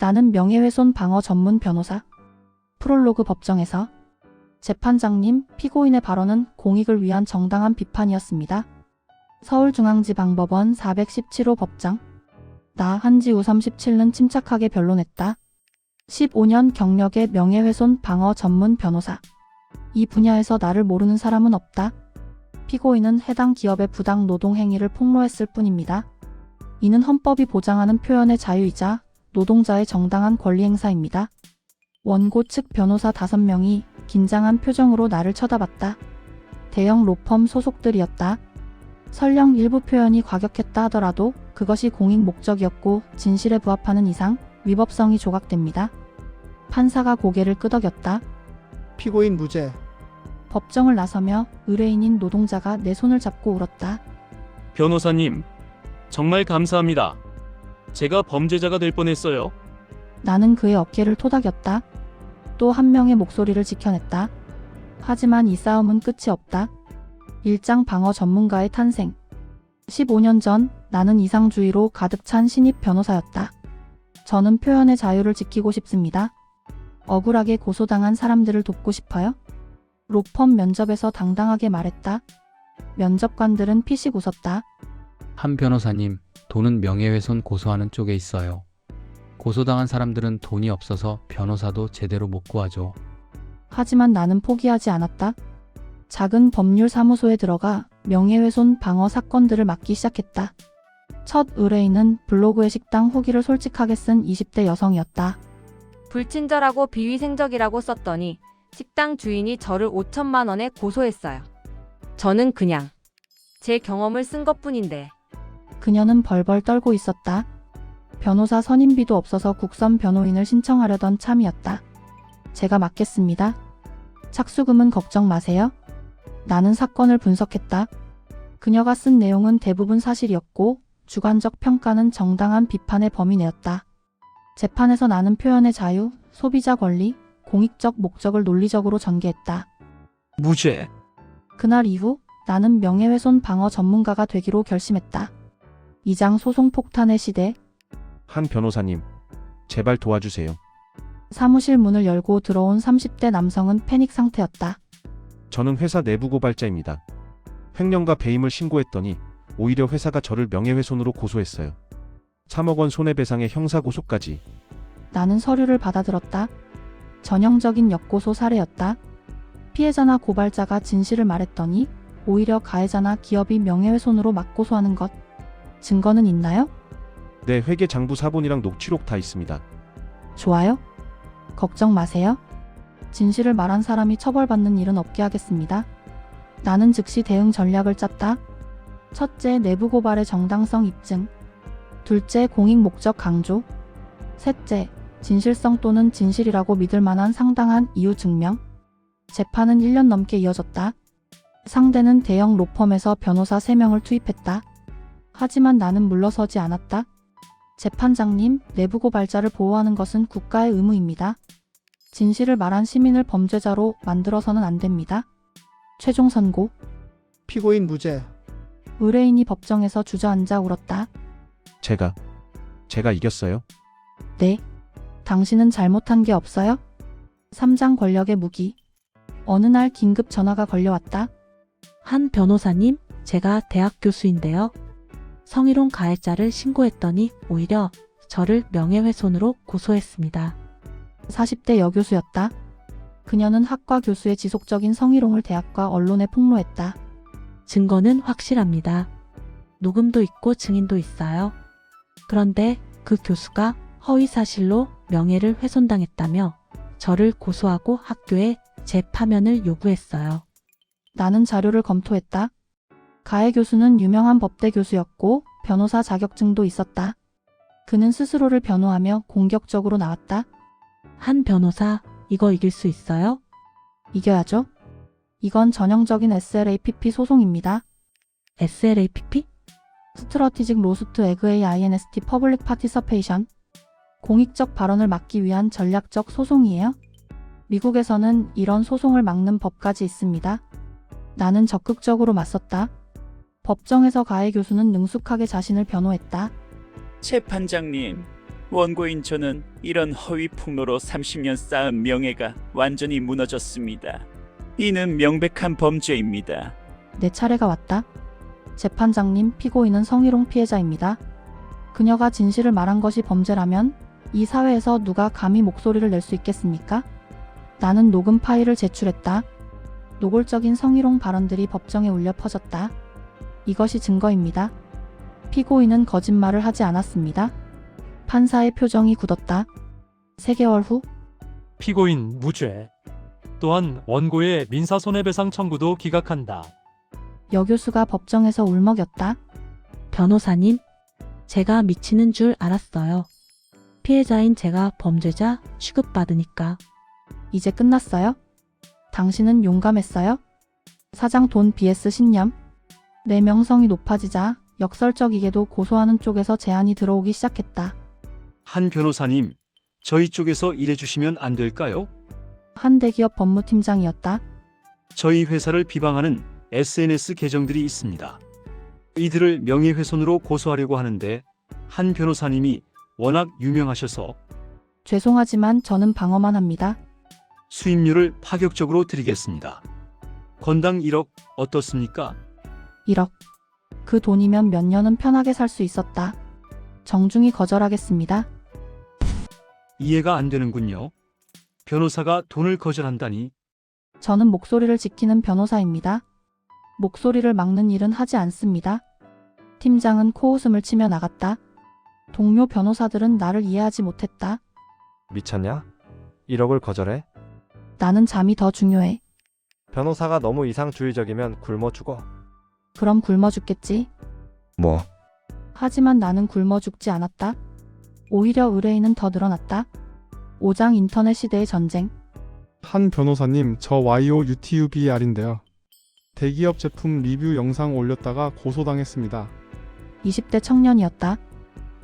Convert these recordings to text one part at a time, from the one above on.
나는 명예훼손 방어 전문 변호사. 프롤로그 법정에서 재판장님, 피고인의 발언은 공익을 위한 정당한 비판이었습니다. 서울중앙지방법원 417호 법장. 나 한지우 37는 침착하게 변론했다. 15년 경력의 명예훼손 방어 전문 변호사. 이 분야에서 나를 모르는 사람은 없다. 피고인은 해당 기업의 부당 노동 행위를 폭로했을 뿐입니다. 이는 헌법이 보장하는 표현의 자유이자 노동자의 정당한 권리 행사입니다. 원고 측 변호사 5명이 긴장한 표정으로 나를 쳐다봤다. 대형 로펌 소속들이었다. 설령 일부 표현이 과격했다 하더라도 그것이 공익 목적이었고 진실에 부합하는 이상 위법성이 조각됩니다. 판사가 고개를 끄덕였다. 피고인 무죄. 법정을 나서며 의뢰인인 노동자가 내 손을 잡고 울었다. 변호사님, 정말 감사합니다. 제가 범죄자가 될 뻔했어요. 나는 그의 어깨를 토닥였다. 또 한 명의 목소리를 지켜냈다. 하지만 이 싸움은 끝이 없다. 일장 방어 전문가의 탄생. 15년 전 나는 이상주의로 가득 찬 신입 변호사였다. 저는 표현의 자유를 지키고 싶습니다. 억울하게 고소당한 사람들을 돕고 싶어요. 로펌 면접에서 당당하게 말했다. 면접관들은 피식 웃었다. 한 변호사님, 돈은 명예훼손 고소하는 쪽에 있어요. 고소당한 사람들은 돈이 없어서 변호사도 제대로 못 구하죠. 하지만 나는 포기하지 않았다. 작은 법률 사무소에 들어가 명예훼손 방어 사건들을 맡기 시작했다. 첫 의뢰인은 블로그에 식당 후기를 솔직하게 쓴 20대 여성이었다. 불친절하고 비위생적이라고 썼더니 식당 주인이 저를 5천만 원에 고소했어요. 저는 그냥 제 경험을 쓴 것뿐인데 그녀는 벌벌 떨고 있었다. 변호사 선임비도 없어서 국선 변호인을 신청하려던 참이었다. 제가 맡겠습니다. 착수금은 걱정 마세요. 나는 사건을 분석했다. 그녀가 쓴 내용은 대부분 사실이었고 주관적 평가는 정당한 비판의 범위 내였다. 재판에서 나는 표현의 자유, 소비자 권리, 공익적 목적을 논리적으로 전개했다. 무죄. 그날 이후 나는 명예훼손 방어 전문가가 되기로 결심했다. 이장 소송 폭탄의 시대, 한 변호사님, 제발 도와주세요. 사무실 문을 열고 들어온 30대 남성은 패닉 상태였다. 저는 회사 내부 고발자입니다. 횡령과 배임을 신고했더니 오히려 회사가 저를 명예훼손으로 고소했어요. 3억 원 손해배상의 형사 고소까지. 나는 서류를 받아들었다. 전형적인 역고소 사례였다. 피해자나 고발자가 진실을 말했더니 오히려 가해자나 기업이 명예훼손으로 맞고소하는 것. 증거는 있나요? 내 회계 장부 사본이랑 녹취록 다 있습니다. 좋아요. 걱정 마세요. 진실을 말한 사람이 처벌받는 일은 없게 하겠습니다. 나는 즉시 대응 전략을 짰다. 첫째, 내부 고발의 정당성 입증. 둘째, 공익 목적 강조. 셋째, 진실성 또는 진실이라고 믿을 만한 상당한 이유 증명. 재판은 1년 넘게 이어졌다. 상대는 대형 로펌에서 변호사 3명을 투입했다. 하지만 나는 물러서지 않았다. 재판장님, 내부 고발자를 보호하는 것은 국가의 의무입니다. 진실을 말한 시민을 범죄자로 만들어서는 안 됩니다. 최종 선고. 피고인 무죄. 의뢰인이 법정에서 주저앉아 울었다. 제가, 제가 이겼어요? 네. 당신은 잘못한 게 없어요? 3장 권력의 무기. 어느 날 긴급 전화가 걸려왔다. 한 변호사님, 제가 대학 교수인데요. 성희롱 가해자를 신고했더니 오히려 저를 명예훼손으로 고소했습니다. 40대 여교수였다. 그녀는 학과 교수의 지속적인 성희롱을 대학과 언론에 폭로했다. 증거는 확실합니다. 녹음도 있고 증인도 있어요. 그런데 그 교수가 허위 사실로 명예를 훼손당했다며 저를 고소하고 학교에 재파면을 요구했어요. 나는 자료를 검토했다. 가해 교수는 유명한 법대 교수였고 변호사 자격증도 있었다. 그는 스스로를 변호하며 공격적으로 나왔다. 한 변호사, 이거 이길 수 있어요? 이겨야죠. 이건 전형적인 SLAPP 소송입니다. SLAPP? 스트러티직 로스트 에그의 INST 퍼블릭 파티서페이션 공익적 발언을 막기 위한 전략적 소송이에요. 미국에서는 이런 소송을 막는 법까지 있습니다. 나는 적극적으로 맞섰다. 법정에서 가해 교수는 능숙하게 자신을 변호했다. 재판장님, 원고인 저는 이런 허위 폭로로 30년 쌓은 명예가 완전히 무너졌습니다. 이는 명백한 범죄입니다. 내 차례가 왔다. 재판장님, 피고인은 성희롱 피해자입니다. 그녀가 진실을 말한 것이 범죄라면 이 사회에서 누가 감히 목소리를 낼 수 있겠습니까? 나는 녹음 파일을 제출했다. 노골적인 성희롱 발언들이 법정에 울려 퍼졌다. 이것이 증거입니다. 피고인은 거짓말을 하지 않았습니다. 판사의 표정이 굳었다. 3개월 후 피고인 무죄. 또한 원고의 민사 손해배상 청구도 기각한다. 여교수가 법정에서 울먹였다. 변호사님, 제가 미치는 줄 알았어요. 피해자인 제가 범죄자 취급받으니까. 이제 끝났어요? 당신은 용감했어요? 사장 돈 BS 신념? 내 명성이 높아지자 역설적이게도 고소하는 쪽에서 제안이 들어오기 시작했다. 한 변호사님, 저희 쪽에서 일해주시면 안 될까요? 한 대기업 법무팀장이었다. 저희 회사를 비방하는 SNS 계정들이 있습니다. 이들을 명예훼손으로 고소하려고 하는데 한 변호사님이 워낙 유명하셔서 죄송하지만 저는 방어만 합니다. 수임료를 파격적으로 드리겠습니다. 건당 1억 어떻습니까? 1억. 그 돈이면 몇 년은 편하게 살 수 있었다. 정중히 거절하겠습니다. 이해가 안 되는군요. 변호사가 돈을 거절한다니 저는 목소리를 지키는 변호사입니다. 목소리를 막는 일은 하지 않습니다. 팀장은 코웃음을 치며 나갔다. 동료 변호사들은 나를 이해하지 못했다. 미쳤냐? 1억을 거절해? 나는 잠이 더 중요해. 변호사가 너무 이상주의적이면 굶어 죽어. 그럼 굶어 죽겠지. 뭐? 하지만 나는 굶어 죽지 않았다. 오히려 의뢰인은 더 늘어났다. 오장 인터넷 시대의 전쟁. 한 변호사님, 저 YO UTUBR인데요. 대기업 제품 리뷰 영상 올렸다가 고소당했습니다. 20대 청년이었다.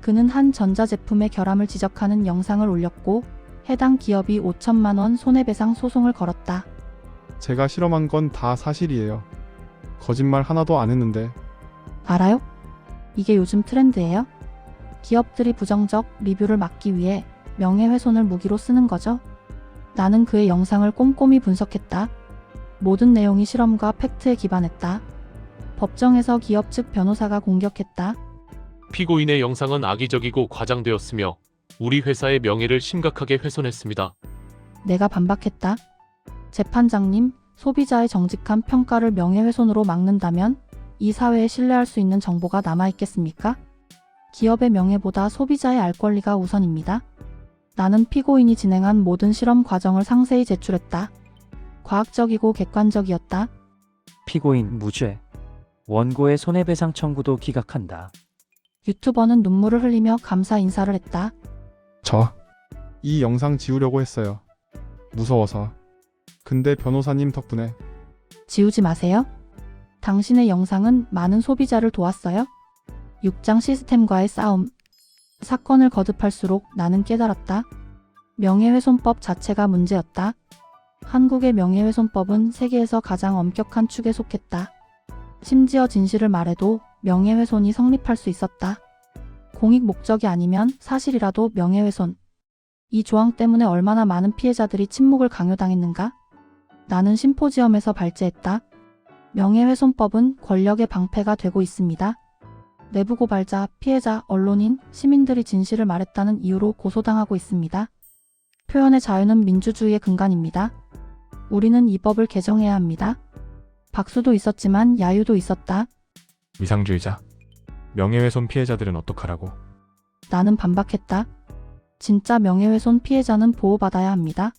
그는 한 전자제품의 결함을 지적하는 영상을 올렸고 해당 기업이 5천만 원 손해배상 소송을 걸었다. 제가 실험한 건 다 사실이에요. 거짓말 하나도 안 했는데 알아요? 이게 요즘 트렌드예요? 기업들이 부정적 리뷰를 막기 위해 명예훼손을 무기로 쓰는 거죠. 나는 그의 영상을 꼼꼼히 분석했다. 모든 내용이 실험과 팩트에 기반했다. 법정에서 기업 측 변호사가 공격했다. 피고인의 영상은 악의적이고 과장되었으며 우리 회사의 명예를 심각하게 훼손했습니다. 내가 반박했다. 재판장님, 소비자의 정직한 평가를 명예훼손으로 막는다면 이 사회에 신뢰할 수 있는 정보가 남아있겠습니까? 기업의 명예보다 소비자의 알 권리가 우선입니다. 나는 피고인이 진행한 모든 실험 과정을 상세히 제출했다. 과학적이고 객관적이었다. 피고인 무죄. 원고의 손해배상 청구도 기각한다. 유튜버는 눈물을 흘리며 감사 인사를 했다. 저 이 영상 지우려고 했어요. 무서워서. 근데 변호사님 덕분에 지우지 마세요. 당신의 영상은 많은 소비자를 도왔어요. 6장 시스템과의 싸움. 사건을 거듭할수록 나는 깨달았다. 명예훼손법 자체가 문제였다. 한국의 명예훼손법은 세계에서 가장 엄격한 축에 속했다. 심지어 진실을 말해도 명예훼손이 성립할 수 있었다. 공익 목적이 아니면 사실이라도 명예훼손. 이 조항 때문에 얼마나 많은 피해자들이 침묵을 강요당했는가? 나는 심포지엄에서 발제했다. 명예훼손법은 권력의 방패가 되고 있습니다. 내부 고발자, 피해자, 언론인, 시민들이 진실을 말했다는 이유로 고소당하고 있습니다. 표현의 자유는 민주주의의 근간입니다. 우리는 이 법을 개정해야 합니다. 박수도 있었지만 야유도 있었다. 위상주의자. 명예훼손 피해자들은 어떡하라고? 나는 반박했다. 진짜 명예훼손 피해자는 보호받아야 합니다.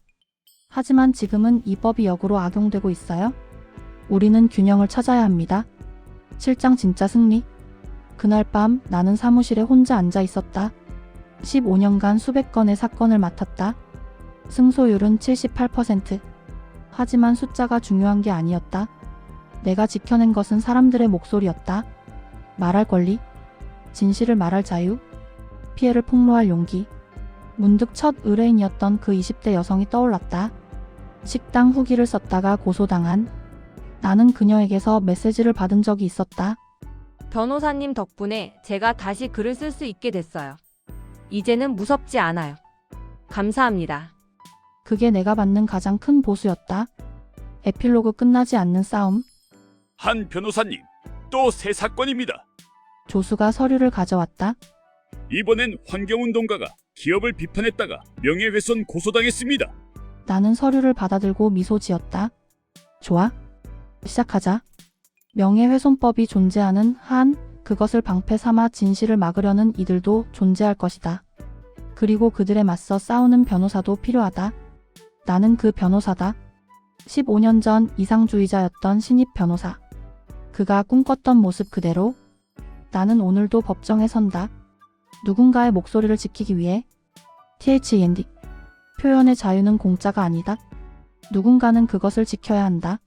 하지만 지금은 이 법이 역으로 악용되고 있어요. 우리는 균형을 찾아야 합니다. 실장 진짜 승리. 그날 밤 나는 사무실에 혼자 앉아 있었다. 15년간 수백 건의 사건을 맡았다. 승소율은 78%. 하지만 숫자가 중요한 게 아니었다. 내가 지켜낸 것은 사람들의 목소리였다. 말할 권리, 진실을 말할 자유, 피해를 폭로할 용기. 문득 첫 의뢰인이었던 그 20대 여성이 떠올랐다. 식당 후기를 썼다가 고소당한. 나는 그녀에게서 메시지를 받은 적이 있었다. 변호사님 덕분에 제가 다시 글을 쓸 수 있게 됐어요. 이제는 무섭지 않아요. 감사합니다. 그게 내가 받는 가장 큰 보수였다. 에필로그 끝나지 않는 싸움. 한 변호사님, 또 새 사건입니다. 조수가 서류를 가져왔다. 이번엔 환경운동가가 기업을 비판했다가 명예훼손 고소당했습니다. 나는 서류를 받아들고 미소 지었다. 좋아. 시작하자. 명예훼손법이 존재하는 한, 그것을 방패 삼아 진실을 막으려는 이들도 존재할 것이다. 그리고 그들에 맞서 싸우는 변호사도 필요하다. 나는 그 변호사다. 15년 전 이상주의자였던 신입 변호사. 그가 꿈꿨던 모습 그대로 나는 오늘도 법정에 선다. 누군가의 목소리를 지키기 위해 THEND 표현의 자유는 공짜가 아니다. 누군가는 그것을 지켜야 한다.